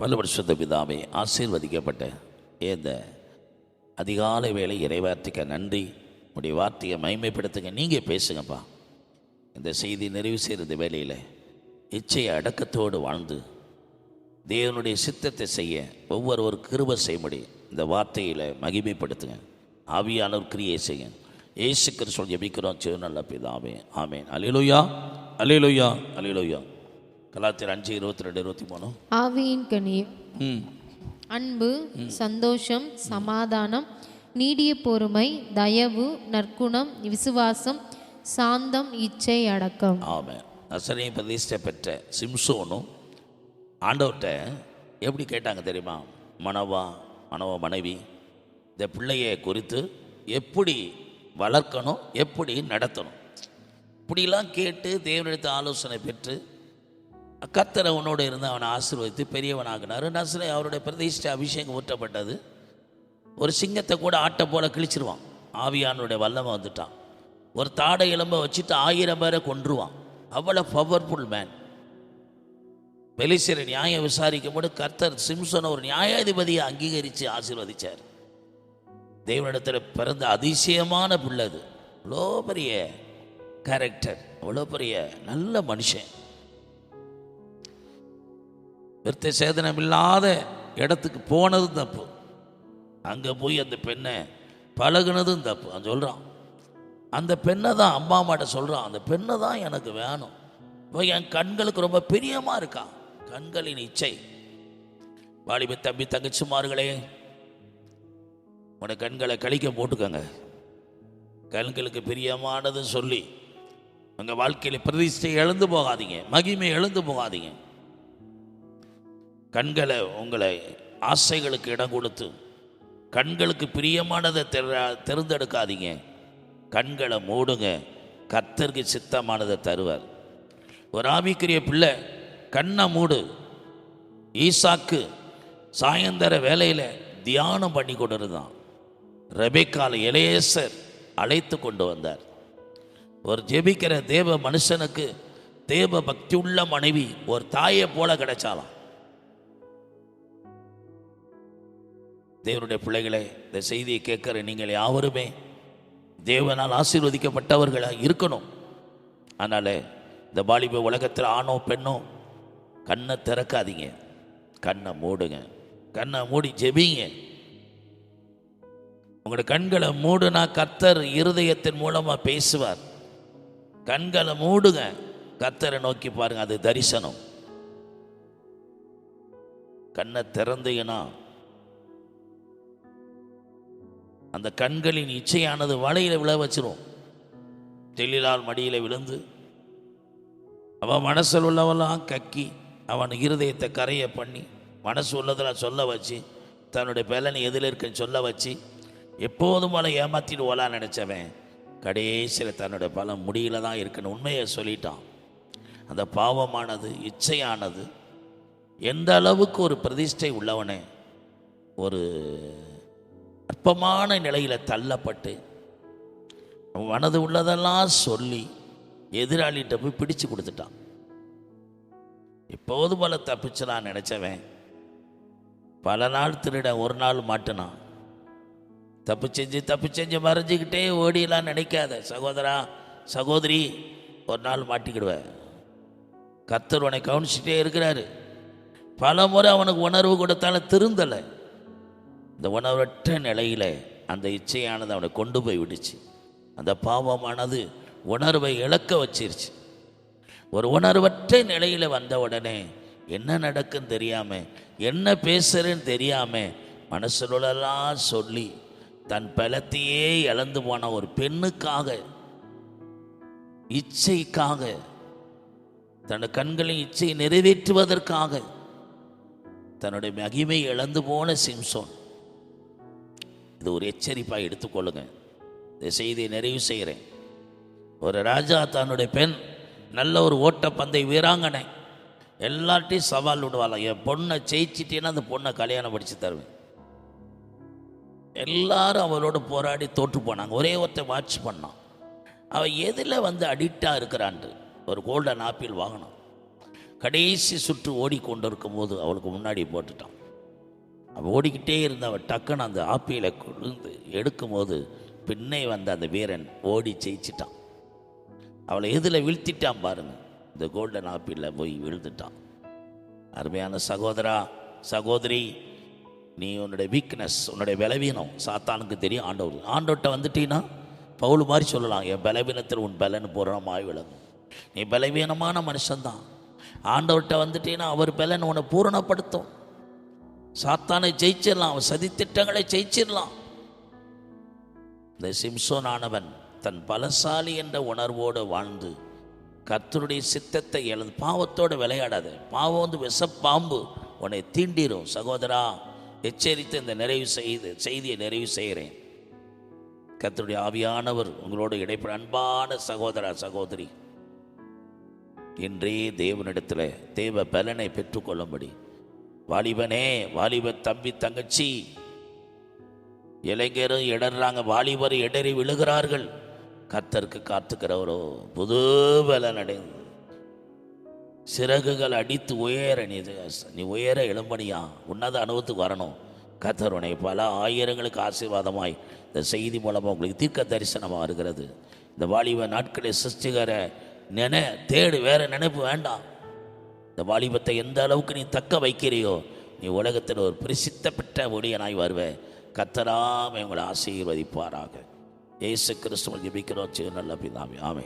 பல்லபரிசுத்த பிதாவை ஆசீர்வதிக்கப்பட்ட இந்த அதிகாலை வேலை இறைவார்த்தைக்கு நன்றி. உடைய வார்த்தையை மைமைப்படுத்துங்க நீங்கள் பேசுங்கப்பா. இந்த செய்தி நிறைவு செய்கிற வேலையில் இச்சையை அடக்கத்தோடு வாழ்ந்து தேவனுடைய சித்தத்தை செய்ய ஒவ்வொருவர் கிருப செய்யும்படி இந்த வார்த்தையில் மகிமைப்படுத்துங்க. ஆவியானவர் கிரியை செய்ய ஏசு கிறிஸ்துவ ஜெபிக்கிறோம். சிவநல்ல பிதாவே. ஆமேன். அலிலுயா அலிலுயா அலிலுயா கலாத்திர அஞ்சு இருபத்தி ரெண்டு இருபத்தி மூணு ஆவியின் கனி ம். அன்பு சந்தோஷம் சமாதானம் நீடிய பொறுமை தயவு நற்குணம் விசுவாசம் சாந்தம் இச்சை அடக்கம். ஆமாம் நசரையும் பிரதிஷ்டை பெற்ற சிம்சோனும் ஆண்டவர்கிட்ட எப்படி கேட்டாங்க தெரியுமா? மனவா மனவ மனைவி இந்த பிள்ளையை குறித்து எப்படி வளர்க்கணும் எப்படி நடத்தணும்? இப்படிலாம் கேட்டு தேவனிடத்து ஆலோசனை பெற்று கத்தர் அவனோடு இருந்து அவனை ஆசீர்வதித்து பெரியவனாகினார். நசுரை அவருடைய பிரதிஷ்டை அபிஷேகம் ஊற்றப்பட்டது. ஒரு சிங்கத்தை கூட ஆட்டை போல கிழிச்சிருவான். ஆவியானுடைய வல்லமை வந்துட்டான். ஒரு தாடை எலும்பை வச்சுட்டு ஆயிரம் பேரை கொன்றுவான். அவ்வளோ பவர்ஃபுல் மேன் பெலிசியரை நியாயம் விசாரிக்கும் போது கர்த்தர் சிம்சனை ஒரு நியாயாதிபதியை அங்கீகரித்து ஆசீர்வதிச்சார். தேவனிடத்தில் பிறந்த அதிசயமான பிள்ளை அது அவ்வளோ பெரிய கேரக்டர் அவ்வளோ பெரிய நல்ல மனுஷன். விருத்த சேதனம் இல்லாத இடத்துக்கு போனதும் தப்பு. அங்கே போய் அந்த பெண்ணை பழகுனதும் தப்பு. அவன் சொல்கிறான் அந்த பெண்ணை தான் அம்மா அம்மாட்ட சொல்கிறான் அந்த பெண்ணை தான் எனக்கு வேணும். இப்போ என் கண்களுக்கு ரொம்ப பிரியமாக இருக்கான் கண்களின் இச்சை. வாலிப தம்பி தங்கச்சிமார்களே உன கண்களை கழிக்க போட்டுக்கோங்க. கண்களுக்கு பிரியமானதுன்னு சொல்லி உங்கள் வாழ்க்கையில் பிரதிஷ்டை எழுந்து போகாதீங்க மகிமை எழுந்து போகாதீங்க. கண்களை உங்களை ஆசைகளுக்கு இடம் கொடுத்து கண்களுக்கு பிரியமானதை தெர- தேர்ந்தெடுக்காதீங்க. கண்களை மூடுங்க. கர்த்தருக்கு சித்தமானதை தருவார். ஒரு ஆவிக்குரிய பிள்ளை கண்ணை மூடு. ஈசாக்கு சாயந்தர வேலையில் தியானம் பண்ணி கொண்டு இருந்தான் ரெபேக்கால இளையேசர் அழைத்து கொண்டு வந்தார். ஒரு ஜெபிக்கிற தேவ மனுஷனுக்கு தேவ பக்தி உள்ள மனைவி ஒரு தாயை போல கிடைச்சாலாம் தேவனுடைய பிள்ளைகளை இந்த செய்தியை கேட்குற நீங்கள் யாவருமே தேவனால் ஆசீர்வதிக்கப்பட்டவர்களாக இருக்கணும். அதனால் இந்த வாலிப உலகத்தில் ஆணோ பெண்ணோ கண்ணை திறக்காதீங்க. கண்ணை மூடுங்க. கண்ணை மூடி ஜெபிங்க. உங்களோட கண்களை மூடுனா கத்தர் இருதயத்தின் மூலமாக பேசுவார். கண்களை மூடுங்க. கத்தரை நோக்கி பாருங்க அது தரிசனம். கண்ணை திறந்தீங்கன்னா அந்த கண்களின் இச்சையானது வலையில விழ வச்சிரும். தெளிலால் மடியில விழுந்து அவன் மனசில் உள்ளவெல்லாம் கக்கி அவன் இருதயத்தை கரைய பண்ணி மனசு உள்ளதெல்லாம் சொல்ல வச்சு தன்னுடைய பலனை எதில் இருக்குன்னு சொல்ல வச்சு எப்போதும் போல ஏமாத்திட்டு நினச்சவன் கடைசியில் தன்னுடைய பலம் முடியல தான் இருக்குன்னு உண்மையை சொல்லிட்டான். அந்த பாவமானது இச்சையானது எந்த அளவுக்கு ஒரு பிரதிஷ்டை உள்ளவனே ஒரு அற்பமான நிலையில் தள்ளப்பட்டு மனது உள்ளதெல்லாம் சொல்லி எதிராளிகிட்ட போய் பிடிச்சு கொடுத்துட்டான். இப்போது போல தப்பிச்சலாம் நினச்சவன் பல நாள் திருட ஒரு நாள் மாட்டினான். தப்பு செஞ்சு தப்பு செஞ்சு மறைஞ்சிக்கிட்டே ஓடிலாம் நினைக்காத சகோதரா சகோதரி ஒரு நாள் மாட்டிக்கிடுவேன் கத்தர் உன்னை கவனிச்சுட்டே இருக்கிறாரு. பல முறை அவனுக்கு உணர்வு கொடுத்தாலும் திருந்தலை. இந்த உணவற்ற நிலையில் அந்த இச்சையானது அவனை கொண்டு போய் விடுச்சு அந்த பாவமானது உணர்வை இழக்க வச்சிருச்சு. ஒரு உணர்வற்ற நிலையில் வந்த உடனே என்ன நடக்குன்னு தெரியாமல் என்ன பேசுறேன்னு தெரியாமல் மனசுலெல்லாம் சொல்லி தன் பலத்தையே இழந்து போன ஒரு பெண்ணுக்காக இச்சைக்காக தன் கண்களின் இச்சையை நிறைவேற்றுவதற்காக தன்னுடைய மகிமை இழந்து போன சிம்சோன். இது ஒரு எச்சரிப்பாக எடுத்துக்கொள்ளுங்க. இந்த செய்தியை நிறைவு செய்கிறேன். ஒரு ராஜா தன்னுடைய பெண் நல்ல ஒரு ஓட்டப்பந்தை வீராங்கனை. எல்லார்ட்டையும் சவால் விடுவாளாம் என் பொண்ணை ஜெயிச்சிட்டேன்னா அந்த பொண்ணை கல்யாணம் படித்து தருவேன். எல்லாரும் அவளோட போராடி தோற்று போனாங்க. ஒரே ஒருத்தன் வாட்ச் பண்ணான். அவன் எதில் வந்து அடிக்டாக இருக்கிறான்ட்டு ஒரு கோல்டன் ஆப்பிள் வாங்கினான். கடைசி சுற்று ஓடிக்கொண்டிருக்கும் போது அவளுக்கு முன்னாடி போட்டுட்டான். அவள் ஓடிக்கிட்டே இருந்த அவள் டக்குன்னு அந்த ஆப்பியில் கொழுந்து எடுக்கும்போது பின்னே வந்த அந்த வீரன் ஓடி ஜெயிச்சிட்டான். அவளை எதில் வீழ்த்திட்டான் பாருங்க. இந்த கோல்டன் ஆப்பிளில் போய் விழுந்துட்டான். அருமையான சகோதரா சகோதரி நீ உன்னுடைய வீக்னஸ் உன்னுடைய பலவீனம் சாத்தானுக்கு தெரியும் ஆண்டவர். ஆண்டவர்கிட்ட வந்துட்டீங்கன்னா பவுல் மாதிரி சொல்லலாம் என் பலவீனத்தில் உன் பலன் பூரணமாய் விளங்கும். நீ பலவீனமான மனுஷன்தான். ஆண்டவர்கிட்ட வந்துட்டீங்கன்னா அவர் பலன் உன்னை பூரணப்படுத்தும். சாத்தானை ஜெயிச்சிடலாம் அவன் சதித்திட்டங்களை ஜெயிச்சிடலாம். இந்த சிம்சோன் ஆனவன் தன் பலசாலி என்ற உணர்வோடு வாழ்ந்து கர்த்தருடைய சித்தத்தை எழுது பாவத்தோடு விளையாடாத. பாவம் வந்து விஷப்பாம்பு உன்னை தீண்டிரும். சகோதரா எச்சரித்து இந்த நிறைவு செய்து செய்தியை நிறைவு செய்கிறேன். கத்தருடைய ஆவியானவர் உங்களோட இடைப்பட அன்பான சகோதரா சகோதரி இன்றே தேவனிடத்தில் தேவ பலனை பெற்றுக்கொள்ளும்படி வாலிபனே வாலிப தம்பி தங்கச்சி. இளைஞரும் இடறாங்க வாலிபர் இடறி விழுகிறார்கள். கத்தருக்கு காத்துக்கிறவரோ புது பலன் அடைந்து சிறகுகள் அடித்து உயர நீ நீ உயர இளம்பணியா உன்னத அனுபவத்துக்கு வரணும். கத்தருனை உன்னை பல ஆயிரங்களுக்கு ஆசீர்வாதமாய் இந்த செய்தி மூலமாக உங்களுக்கு தீர்க்க தரிசனமாக இருக்கிறது. இந்த வாலிப நாட்களை சிருஷ்டிகர நினை தேடு வேற நினைப்பு வேண்டாம். இந்த வாலிபத்தை எந்த அளவுக்கு நீ தக்க வைக்கிறியோ நீ உலகத்தில் ஒரு பிரசித்த பெற்ற ஒடியனாய் வருவ. கத்தராமே உங்களை ஆசீர்வதிப்பாராக. இயேசு கிறிஸ்துவ ஜெபிக்கிறோம். நல்ல பிதாமே ஆமே